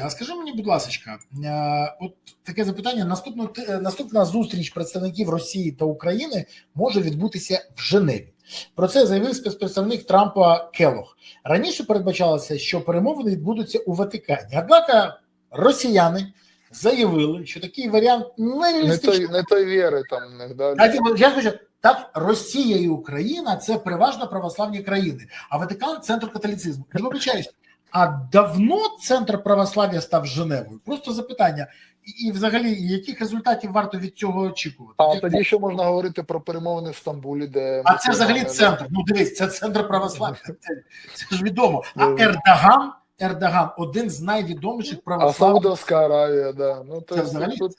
Костя, а скажи мені, будь ласка, е, от таке запитання: наступну е, наступна зустріч представників Росії та України може відбутися в Женеві. Про це заявив спецпредставник Трампа Келох. Раніше передбачалося, що перемовини відбудуться у Ватикані. Однак росіяни заявили, що такий варіант Не нереалістичний. той, не той віри там в них. Я хочу, так, Росія і Україна це переважно православні країни, а Ватикан центр католіцизму. Я вибачаюсь, а давно центр православ'я став Женевою? Просто запитання. І, і взагалі, яких результатів варто від цього очікувати? А Як- тоді ще можна говорити про перемовини в Стамбулі, де а це взагалі центр. Ну дивись, це центр православ'я. Це, це ж відомо. А Ну. Ердоган, Ердоган один з найвідоміших А. Саудовська Аравія, да. Ну то Це взагалі тут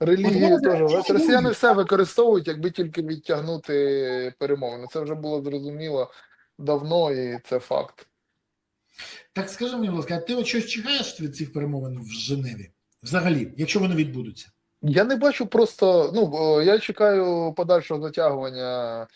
релігії теж. Росіяни все використовують, якби тільки відтягнути перемовини. Це вже було зрозуміло давно, і це факт. Так скажи мені, будь ласка, а ти от щось чекаєш від цих перемовин в Женеві? Взагалі, якщо вони відбудуться? Я не бачу просто. Ну я чекаю подальшого затягування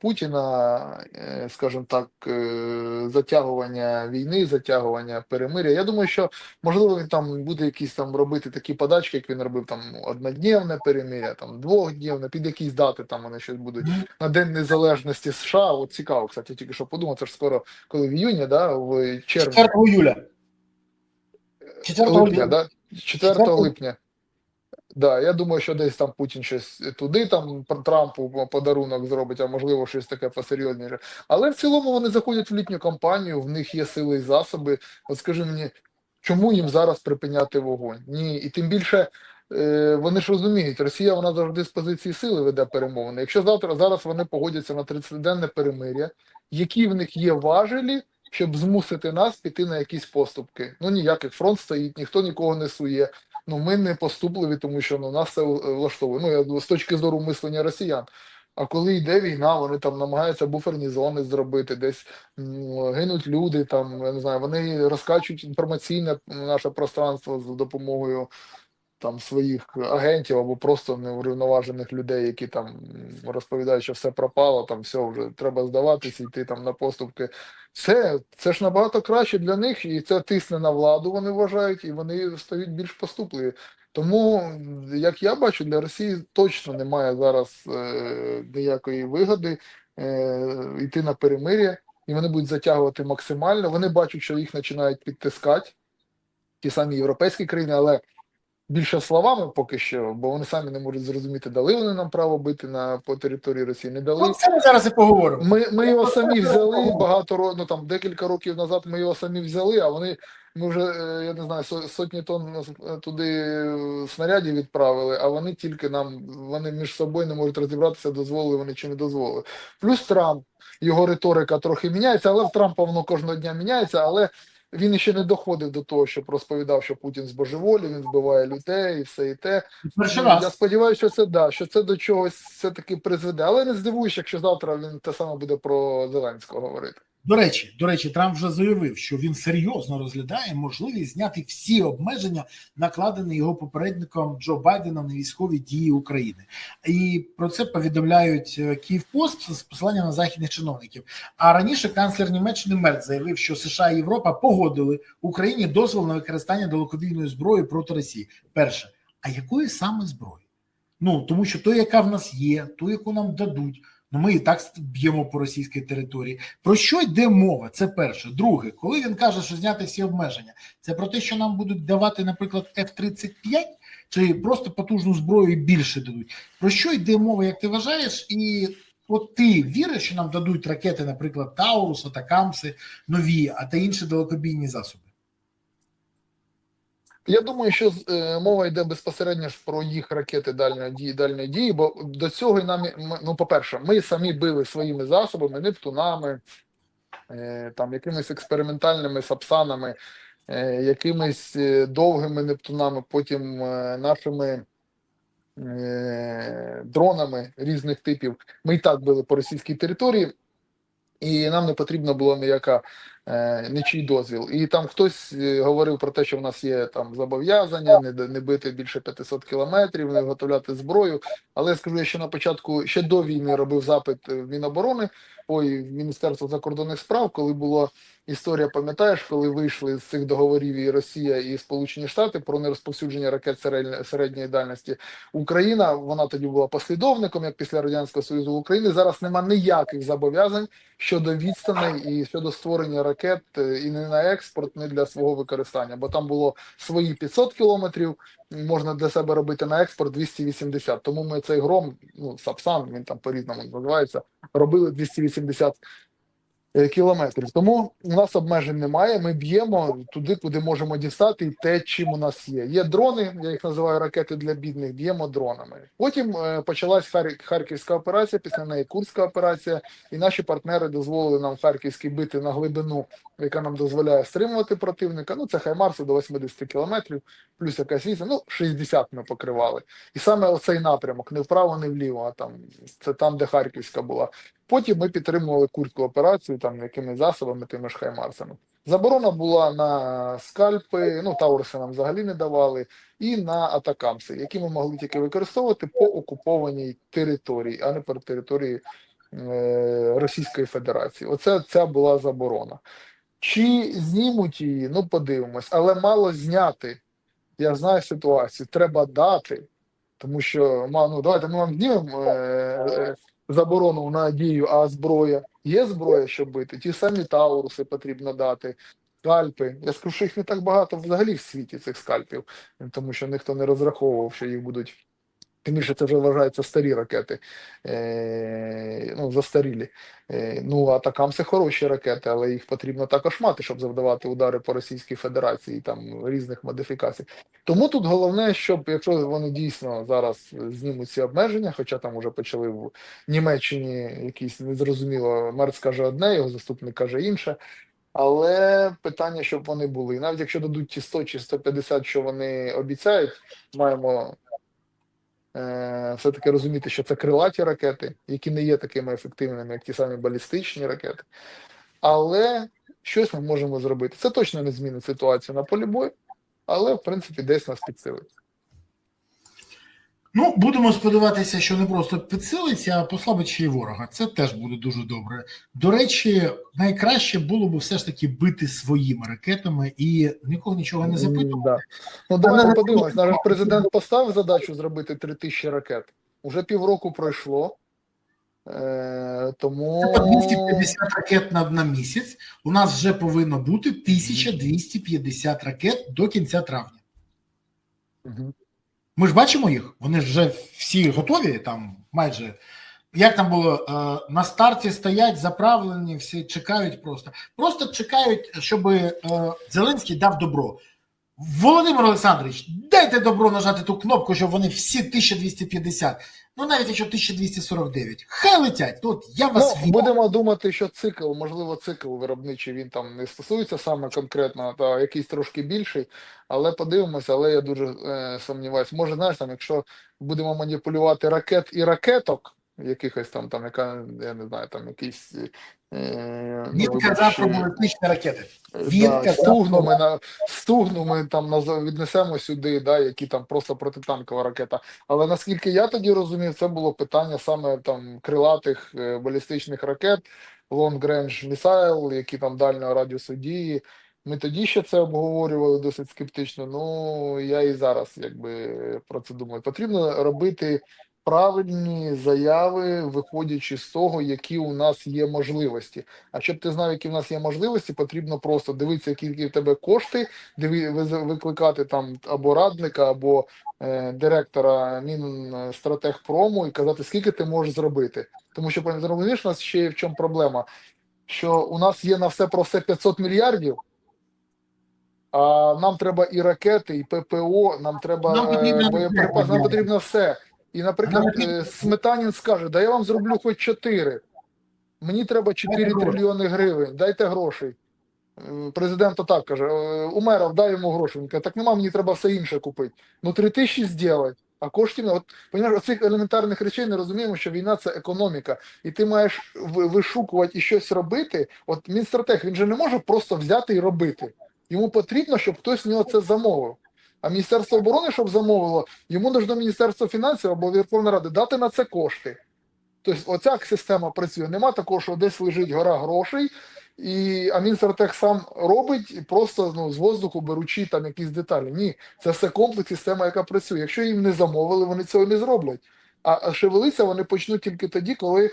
Путіна, е, скажімо так, е, затягування війни, затягування перемиря. Я думаю, що можливо він там буде якісь там робити такі подачки, як він робив там однодневне перемиря, там двохдневне, під якісь дати там вони щось будуть на День Незалежності США. От цікаво, кстати, тільки що подумав, це ж скоро, коли в іюні, да, в червні. 4 июля. 4 липня, да? 4 4 липня. Да, я думаю, що десь там Путін щось туди, там Трампу подарунок зробить, а можливо, щось таке посерйозніше. Але в цілому вони заходять в літню кампанію, в них є сили і засоби. От скажи мені, чому їм зараз припиняти вогонь? Ні, і тим більше е, вони ж розуміють, Росія вона завжди з позиції сили веде перемовини. Якщо завтра зараз вони погодяться на 30-денне перемиря, які в них є важелі, щоб змусити нас піти на якісь поступки? Ну ніяких фронт стоїть, ніхто нікого не сує. Ну, ми не поступливі, тому що ну, нас це е, влаштовує. Ну, я з точки зору мислення росіян. А коли йде війна, вони там намагаються буферні зони зробити, десь гинуть люди, там я не знаю, вони розкачують інформаційне наше пространство з допомогою там своїх агентів або просто неврівноважених людей, які там розповідають, що все пропало, там все вже треба здаватися, йти там на поступки. Це, це ж набагато краще для них, і це тисне на владу, вони вважають, і вони стають більш поступливі. Тому, як я бачу, для Росії точно немає зараз е, ніякої вигоди е, йти на перемир'я, і вони будуть затягувати максимально. Вони бачать, що їх починають підтискати ті самі європейські країни, але більше словами поки що, бо вони самі не можуть зрозуміти, дали вони нам право бити на по території Росії, не дали. Ну, це ми зараз і поговоримо. Ми, ми його самі взяли багато ро- ну там декілька років назад. Ми його самі взяли, а вони ми вже е, я не знаю со- сотні тонн е, туди е, снарядів відправили. А вони тільки нам вони між собою не можуть розібратися, дозволили вони чи не дозволили. Плюс Трамп його риторика трохи міняється, але в Трампа воно кожного дня міняється. Але він ще не доходив до того, щоб розповідав, що Путін збожеволі, він вбиває людей і все і те. Перший раз. Я сподіваюся, що це да, що це до чогось все-таки призведе. Але не здивуюсь, якщо завтра він те саме буде про Зеленського говорити. До речі, до речі, Трамп вже заявив, що він серйозно розглядає можливість зняти всі обмеження, накладені його попередником Джо Байденом на військові дії України. І про це повідомляють е, Київпост з посиланням на західних чиновників. А раніше канцлер Німеччини Мерц заявив, що США і Європа погодили Україні дозвіл на використання далекобійної зброї проти Росії. Перше, а якої саме зброї? Ну тому що то, яка в нас є, ту, яку нам дадуть. Ну, ми і так б'ємо по російській території. Про що йде мова? Це перше. Друге, коли він каже, що зняти всі обмеження, це про те, що нам будуть давати, наприклад, F-35, чи просто потужну зброю і більше дадуть. Про що йде мова, як ти вважаєш? І от ти віриш, що нам дадуть ракети, наприклад, Таурус, Атакамси, нові, а та інші далекобійні засоби? Я думаю, що е, мова йде безпосередньо ж про їх ракети дальньої дії, дальньої дії, бо до цього нам, ну, по-перше, ми самі били своїми засобами, нептунами, е, там якимись експериментальними сапсанами, е, якимись довгими нептунами, потім нашими дронами різних типів. Ми і так били по російській території, і нам не потрібна була ніяка нічий дозвіл. І там хтось е, говорив про те, що в нас є там зобов'язання не, не бити більше 500 кілометрів, не виготовляти зброю. Але я скажу, я ще на початку, ще до війни робив запит в Міноборони, ой, в Міністерство закордонних справ, коли була історія, пам'ятаєш, коли вийшли з цих договорів і Росія і Сполучені Штати про нерозповсюдження ракет середньої дальності. Україна, вона тоді була послідовником, як після Радянського Союзу України. Зараз нема ніяких зобов'язань щодо відстаней і щодо створення ракет е, і не на експорт, не для свого використання, бо там було свої 500 кілометрів, можна для себе робити на експорт 280. Тому ми цей гром, ну Сапсан, він там по-різному називається, робили 280 е, кілометрів. Тому у нас обмежень немає. Ми б'ємо туди, куди можемо дістати, і те, чим у нас є. Є дрони, я їх називаю ракети для бідних. Б'ємо дронами. Потім е, почалась Харківська операція, після неї Курська операція, і наші партнери дозволили нам Харківський бити на глибину, яка нам дозволяє стримувати противника. Ну це Хаймарси до 80 кілометрів, плюс якась віза. Ну 60 ми покривали. І саме оцей напрямок, не вправо, не вліво, а там це там, де Харківська була. Потім ми підтримували курську операцію там якими засобами, тими ж хаймарсами. Заборона була на скальпи, ну Тауруси нам взагалі не давали, і на атакамси, які ми могли тільки використовувати по окупованій території, а не по території е, Російської Федерації. Оце ця була заборона. Чи знімуть її? Ну, подивимось, але мало зняти. Я знаю ситуацію. Треба дати, тому що ну, давайте ми вам знімемо е, е, заборону на дію, а зброя. Є зброя, щоб бити. Ті самі Тауруси потрібно дати, скальпи. Я скажу, що їх не так багато взагалі в світі цих скальпів, тому що ніхто не розраховував, що їх будуть. Тим більше це вже вважаються старі ракети, е, ну, застарілі. Е, ну, атакамси хороші ракети, але їх потрібно також мати, щоб завдавати удари по Російській Федерації, там різних модифікацій. Тому тут головне, щоб якщо вони дійсно зараз знімуть ці обмеження, хоча там вже почали в Німеччині якісь незрозуміло, Мерц каже одне, його заступник каже інше. Але питання, щоб вони були. Навіть якщо дадуть ті 100 чи 150, що вони обіцяють, маємо все-таки розуміти, що це крилаті ракети, які не є такими ефективними, як ті самі балістичні ракети. Але щось ми можемо зробити. Це точно не змінить ситуацію на полі бою, але в принципі десь нас підсилить. Ну, будемо сподіватися, що не просто підсилиться, а послабить ще й ворога. Це теж буде дуже добре. До речі, найкраще було б все ж таки бити своїми ракетами і нікого нічого не запитувати. Да. Ну давайте подивимось. Наш президент поставив задачу зробити 3000 ракет. Уже півроку пройшло. Е, тому Це по 250 ракет на, на місяць. У нас вже повинно бути 1250 ракет до кінця травня. Мгм. Ми ж бачимо їх, вони ж вже всі готові, там майже. Як там було, е, на старті стоять заправлені, всі чекають просто. Просто чекають, щоб е, Зеленський дав добро. Володимир Олександрович, дайте добро нажати ту кнопку, щоб вони всі 1250. Ну навіть якщо 1249. Хай летять. Тут я вас Ну, будемо думати, що цикл, можливо, цикл виробничий він там не стосується саме конкретно, та якийсь трошки більший, але подивимося, але я дуже е, сумніваюся. Може, знаєш, там, якщо будемо маніпулювати ракет і ракеток, якихось там, там, яка, я не знаю, там якийсь. Е, Він казав про е, балістичні ракети. Він Да, казав стугну ми на стугну ми там наз- віднесемо сюди, да, які там просто протитанкова ракета. Але наскільки я тоді розумів, це було питання саме там крилатих е, балістичних ракет, Long Range Missile, які там дальнього радіусу дії. Ми тоді ще це обговорювали досить скептично. Ну я і зараз якби про це думаю. Потрібно робити правильні заяви, виходячи з того, які у нас є можливості. А щоб ти знав, які в нас є можливості, потрібно просто дивитися, які в тебе кошти, виз- викликати там або радника, або е, директора Мінстратегпрому і казати, скільки ти можеш зробити. Тому що пані розумієш, у нас ще є в чому проблема, що у нас є на все про все 500 мільярдів. А нам треба і ракети, і ППО, нам треба Нам потрібно е, все. І, наприклад, е, Сметанін скаже: да я вам зроблю хоч 4. Мені треба 4 трильйони гривень, дайте грошей. Президент так каже: е, Умеров, дай йому гроші. Він каже, так нема, мені треба все інше купити. Ну, 3 тисячі зробити. А коштів от понімаєш, оцих елементарних речей не розуміємо, що війна це економіка, і ти маєш вишукувати і щось робити. От Мінстратег він же не може просто взяти і робити. Йому потрібно, щоб хтось в нього це замовив. А Міністерство оборони, щоб замовило, йому нужно Міністерство фінансів або Верховна Рада дати на це кошти. Тобто, оця система працює. Нема такого, що десь лежить гора грошей, і а Мінстратег сам робить просто ну, з воздуху беручи там якісь деталі. Ні, це все комплекс, система, яка працює. Якщо їм не замовили, вони цього не зроблять. А, шевелитися вони почнуть тільки тоді, коли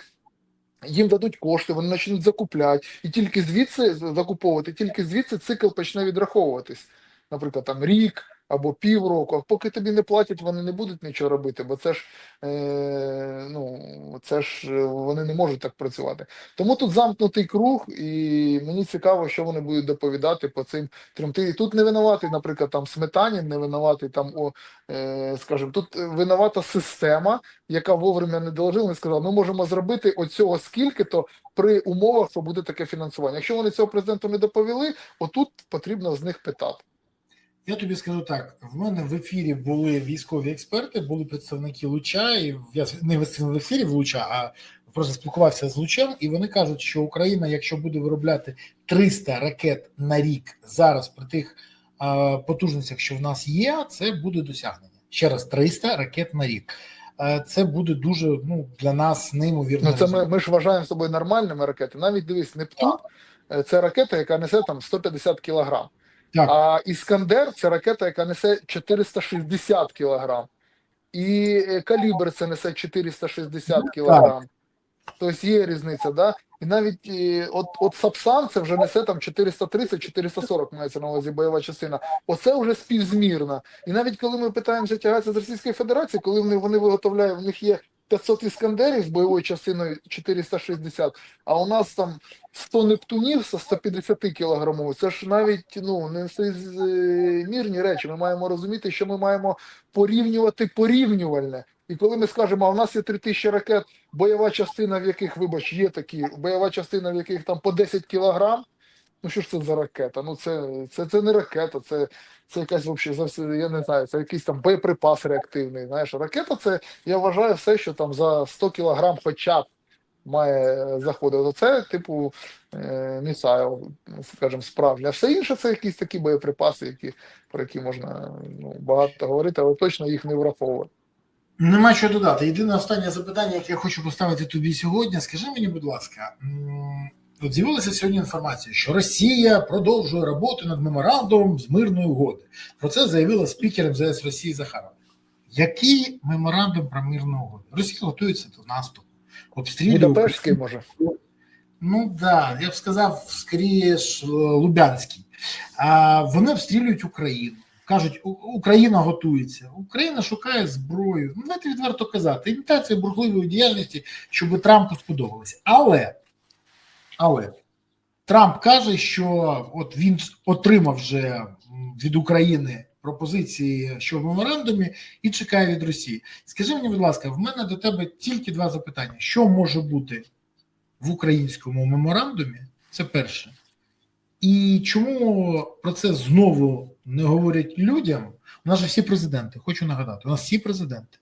їм дадуть кошти, вони почнуть закупляти, і тільки звідси закуповувати, тільки звідси цикл почне відраховуватись. Наприклад, там рік або півроку. Поки тобі не платять, вони не будуть нічого робити, бо це ж е, ну це ж е, вони не можуть так працювати. Тому тут замкнутий круг, і мені цікаво, що вони будуть доповідати по цим трьом. Ти тут не винуватий, наприклад, там Сметанін, не винуватий там, о, е, скажімо, тут винувата система, яка вовремя не доложила, не сказала, ми можемо зробити оцього скільки-то при умовах, що буде таке фінансування. Якщо вони цього президенту не доповіли, отут потрібно з них питати. Я тобі скажу так: в мене в ефірі були військові експерти, були представники Луча, і я не в ефірі в Луча, а просто спілкувався з Лучем, і вони кажуть, що Україна, якщо буде виробляти 300 ракет на рік зараз при тих е, потужностях, що в нас є, це буде досягнення. Ще раз 300 ракет на рік. Е, це буде дуже ну для нас неймовірно. Ну це ми, ми ж вважаємо собою нормальними ракети. Навіть дивись, Нептун е, це ракета, яка несе там 150 кілограм. Так. А Іскандер це ракета, яка несе 460 кілограм. І е, калібр це несе 460 Ну, кілограм. Тобто є різниця, да? І навіть е, от, от Сапсан це вже несе там 430-440, мається на увазі бойова частина. Оце вже співзмірно. І навіть коли ми питаємося тягатися з Російської Федерації, коли вони, вони виготовляють, в них є 500 іскандерів бойовою частиною 460, а у нас там 100 нептунів со 150 кілограмів. Це ж навіть ну не мірні речі. Ми маємо розуміти, що ми маємо порівнювати порівнювальне. І коли ми скажемо, а у нас є 3000 ракет, бойова частина, в яких, вибач, є такі, бойова частина, в яких там по 10 кілограм. Ну що ж це за ракета? Ну це це, це не ракета, це це якась взагалі, зовсім, я не знаю, це якийсь там боєприпас реактивний. Знаєш, ракета це, я вважаю, все, що там за 100 кілограм хоча б має заходити. Це, типу, е, місайл, скажімо, справжня. А все інше це якісь такі боєприпаси, які, про які можна ну, багато говорити, але точно їх не враховувати. Нема що додати. Єдине останнє запитання, яке я хочу поставити тобі сьогодні. Скажи мені, будь ласка, от з'явилася сьогодні інформація, що Росія продовжує роботу над меморандумом з мирної угоди. Про це заявила спікер МЗС Росії Захарова. Який меморандум про мирну угоду? Росія готується до наступу, обстрілює Будапештський може. Ну да, я б сказав, скоріше ж Лубянський. А вони обстрілюють Україну. Кажуть, Україна готується, Україна шукає зброю. Ну, давайте відверто казати, імітація бурхливої діяльності, щоб Трампу сподобалося. Але, але Трамп каже, що от він отримав вже від України пропозиції, що в меморандумі, і чекає від Росії. Скажи мені, будь ласка, в мене до тебе тільки два запитання: що може бути в українському меморандумі? Це перше. І чому про це знову не говорять людям? У нас же всі президенти, хочу нагадати, у нас всі президенти.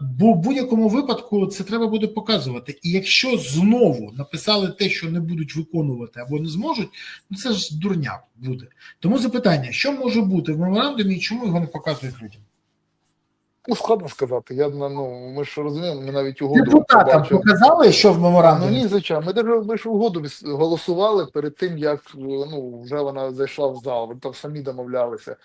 Бо в будь-якому випадку це треба буде показувати. І якщо знову написали те, що не будуть виконувати або не зможуть, ну це ж дурня буде. Тому запитання: що може бути в меморандумі і чому його не показують людям? Ну, складно сказати. Я ну ми ж розуміємо, ми навіть угоду Депутатам побачили. показали, що в Ну меморандумі? ні, звичайно. Ми даже ми ж угоду голосували перед тим, як ну вже вона зайшла в зал. Вони там самі домовлялися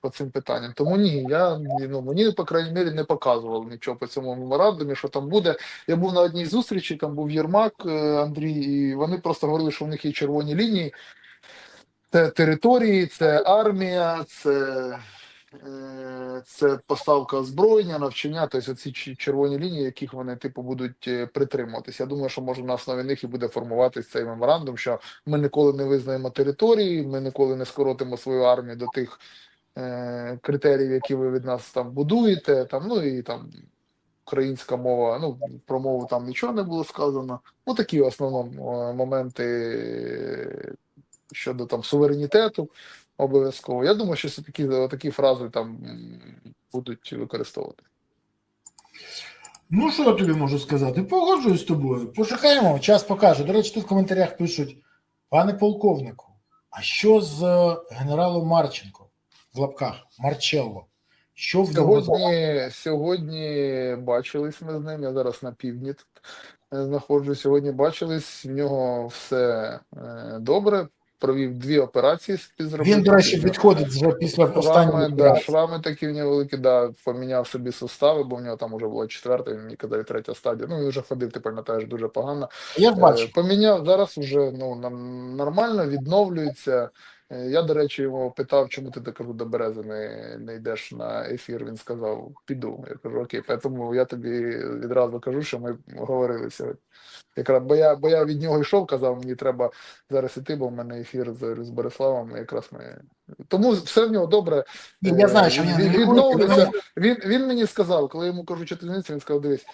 по цим питанням. Тому ні, я ну мені по крайній мірі не показували нічого по цьому меморандумі, що там буде. Я був на одній зустрічі, там був Єрмак е, Андрій, і вони просто говорили, що в них є червоні лінії. Це території, це армія, це Е, Це поставка озброєння, навчання, тобто ці червоні лінії, яких вони типу будуть е, притримуватися. Я думаю, що може на основі них і буде формуватись цей меморандум, що ми ніколи не визнаємо території, ми ніколи не скоротимо свою армію до тих е, критеріїв, які ви від нас там будуєте. Там ну і там українська мова. Ну про мову там нічого не було сказано. Ну такі в основному е, моменти щодо там суверенітету обов'язково. Я думаю, що такі, такі фрази там будуть використовувати. Ну, що я тобі можу сказати? Погоджуюсь з тобою. Пошукаємо, час покаже. До речі, тут в коментарях пишуть: пане полковнику, а що з е, генералом Марченко в лапках Марчелло? Що в Сьогодні, сьогодні бачились ми з ним. Я зараз на півдні е, знаходжусь. Сьогодні бачились. В нього все е, добре. Провів дві операції. Він, до речі, відходить вже після останньої да, шрами такі в нього великі, да, поміняв собі сустави, бо в нього там вже була четверта, він мені казав, третя стадія. Ну, він вже ходив, ти пам'ятаєш, дуже погано. Я Е, бачу. Поміняв зараз вже ну, нормально, відновлюється. Е, Я, до речі, його питав, чому ти так до берези не, не йдеш на ефір. Він сказав, піду. Я кажу, окей, тому я тобі відразу кажу, що ми говорили сьогодні. Якраз, бо я, бо я від нього йшов, казав, мені треба зараз іти, бо в мене ефір з, з Бориславом. і Якраз ми. Тому все в нього добре. Я знаю, що Е, він він відновлюється. але- Він, він мені сказав, коли я йому кажу, що ти він сказав, дивись,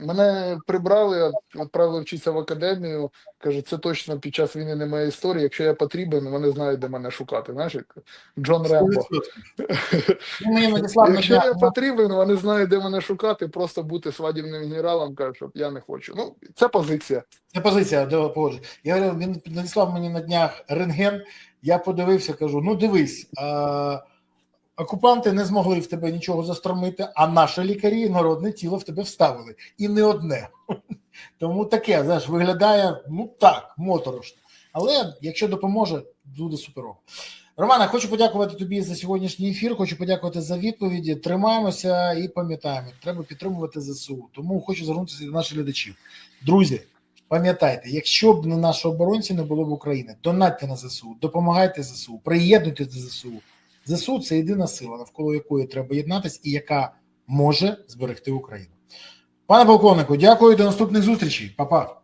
мене прибрали, відправили вчитися в академію. Каже, це точно під час війни не моя історія. Якщо я потрібен, вони знають, де мене шукати. Знаєш, як Джон Рембо. Якщо я потрібен, вони знають, де мене шукати, просто бути свадібним генералом, каже, що я не хочу. Ну, це позиція. Це позиція, де погоджу. Я говорю, він надіслав мені на днях рентген. Я подивився, кажу: ну дивись, а, окупанти не змогли в тебе нічого застромити, а наші лікарі народне тіло в тебе вставили. І не одне. Тому таке, знаєш, виглядає ну так, моторошно. Але якщо допоможе, буде суперово. Романа, хочу подякувати тобі за сьогоднішній ефір. Хочу подякувати за відповіді. Тримаємося і пам'ятаємо, треба підтримувати ЗСУ. Тому хочу звернутися до наших глядачів. Друзі, пам'ятайте, якщо б не наші оборонці не було б України, донатьте на ЗСУ, допомагайте ЗСУ, приєднуйтесь до ЗСУ. ЗСУ це єдина сила, навколо якої треба єднатися і яка може зберегти Україну. Пане полковнику, дякую до наступних зустрічей. Па-па.